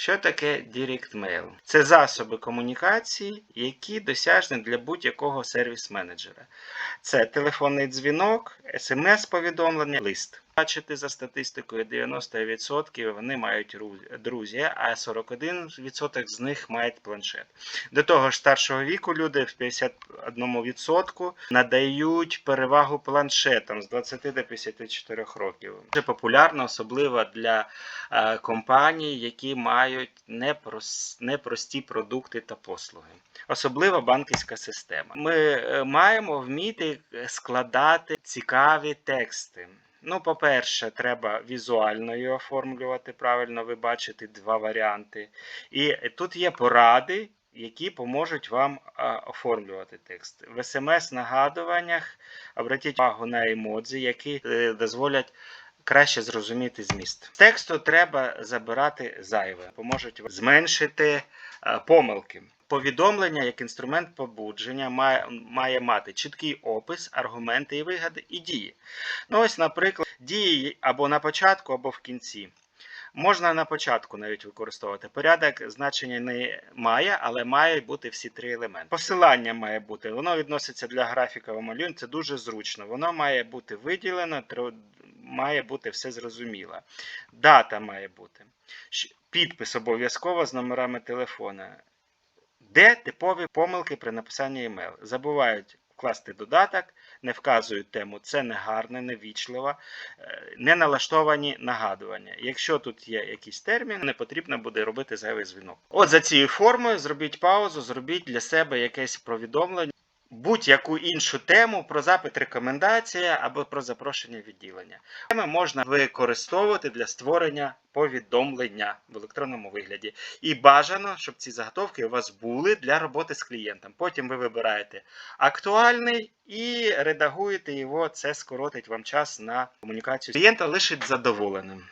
Що таке Direct Mail? Це засоби комунікації, які досяжні для будь-якого сервіс-менеджера. Це телефонний дзвінок, смс-повідомлення, лист. Бачите за статистикою, 90% вони мають ру- друзі, а 41% з них мають планшет. До того ж, старшого віку люди в 51% надають перевагу планшетам з 20 до 54 років. Дуже популярно, особливо для е, компаній, які мають непрос- непрості продукти та послуги. Особливо банківська система. Ми е, маємо вміти складати цікаві тексти. Ну, по-перше, треба візуально її оформлювати правильно, ви бачите два варіанти. І тут є поради, які поможуть вам оформлювати текст. В смс-нагадуваннях обратіть увагу на емодзі, які е, дозволять краще зрозуміти зміст. Тексту треба забирати зайве, поможуть зменшити е, помилки. Повідомлення як інструмент побудження має, має мати чіткий опис, аргументи і вигади і дії. Ну ось, наприклад, дії або на початку, або в кінці. Можна на початку навіть використовувати. Порядок значення не має, але має бути всі три елементи. Посилання має бути, воно відноситься для графіка малюнь, це дуже зручно. Воно має бути виділено, має бути все зрозуміло. Дата має бути. Підпис обов'язково з номерами телефона. Де типові помилки при написанні емейл? Забувають вкласти додаток, не вказують тему, це не гарне, не вічливо, е, не налаштовані нагадування. Якщо тут є якийсь термін, не потрібно буде робити зайвий дзвінок. От за цією формою зробіть паузу, зробіть для себе якесь повідомлення. Будь-яку іншу тему про запит рекомендація або про запрошення відділення. Теми можна використовувати для створення повідомлення в електронному вигляді. І бажано, щоб ці заготовки у вас були для роботи з клієнтом. Потім ви вибираєте актуальний і редагуєте його. Це скоротить вам час на комунікацію. Клієнта лишить задоволеним.